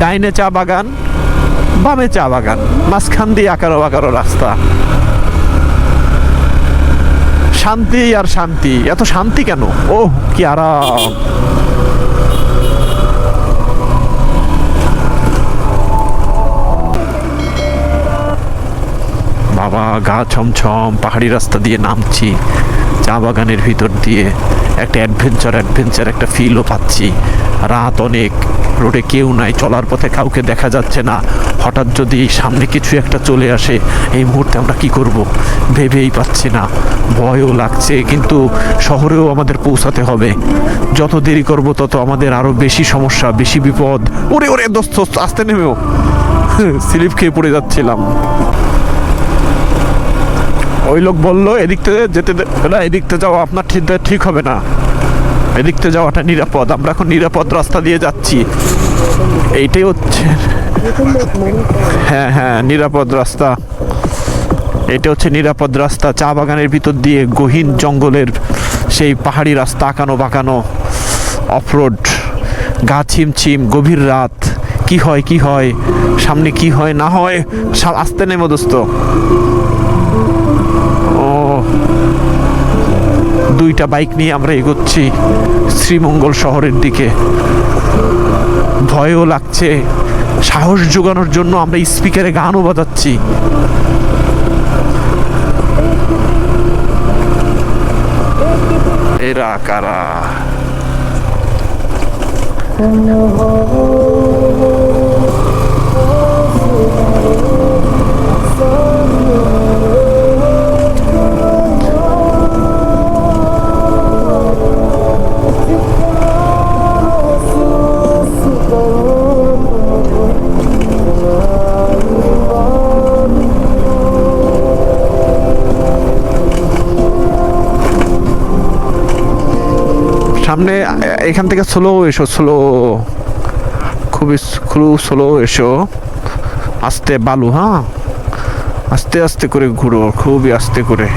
ডাইনে চা বাগান, বামে চা বাগান, মাঝখান দিয়ে আকারো বাকারো রাস্তা। শান্তি আর শান্তি, এত শান্তি কেন? ও কি আরাম। বাবা, গা ছমছম, পাহাড়ি রাস্তা দিয়ে নামছি। চা বাগানের ভিতর দিয়ে একটা অ্যাডভেঞ্চার অ্যাডভেঞ্চার একটা ফিলও পাচ্ছি। রাত অনেক রোডে কেউ নাই, চলার পথে কাউকে দেখা যাচ্ছে না। হঠাৎ যদি সামনে কিছু একটা চলে আসে, এই মুহূর্তে আমরা কি করব? ভেবেই পাচ্ছি না। ভয়ও লাগছে, কিন্তু শহরেও আমাদের পৌঁছাতে হবে। যত দেরি করব, তত আমাদের আরও বেশি সমস্যা, বেশি বিপদ। ওরে ওরে দোস্ত, আসতে নেমেও। স্লিপ খেয়ে পড়ে যাচ্ছিলাম। ওই লোক বলল, এদিক থেকে যেতে না, এদিক থেকে যাওয়া আপনার ঠিক ঠিক হবে না। এদিক থেকে যাওয়াটা নিরাপদ। আমরা এখন নিরাপদ রাস্তা দিয়ে যাচ্ছি। এইটাই হচ্ছে হ্যাঁ হ্যাঁ নিরাপদ রাস্তা। এটা হচ্ছে নিরাপদ রাস্তা। চা বাগানের ভিতর দিয়ে গহীন জঙ্গলের সেই পাহাড়ি রাস্তা আঁকানো বাঁকানো অফরোড। গা ছিমছিম গভীর রাত। কি হয় কি হয়? সামনে কি হয়, না হয়? আসতে নেমো দোস্ত। দুইটা বাইক নিয়ে আমরা এগোচ্ছি শ্রীমঙ্গল শহরের দিকে। ভয়ও লাগছে, সাহস যোগানোর জন্য আমরা স্পিকারে গানও বাজাচ্ছি। এরা কারা? সামনে, এখান থেকে স্লো এসো স্লো খুবই খুব স্লো এসো। আস্তে বালু হ্যাঁ? আস্তে আস্তে করে ঘুরো, খুবই আস্তে করে।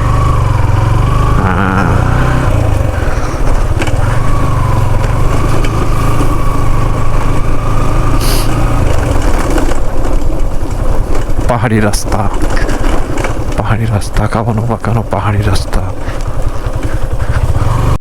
পাহাড়ি রাস্তা পাহাড়ি রাস্তা, কাবানো বাঁকানো পাহাড়ি রাস্তা।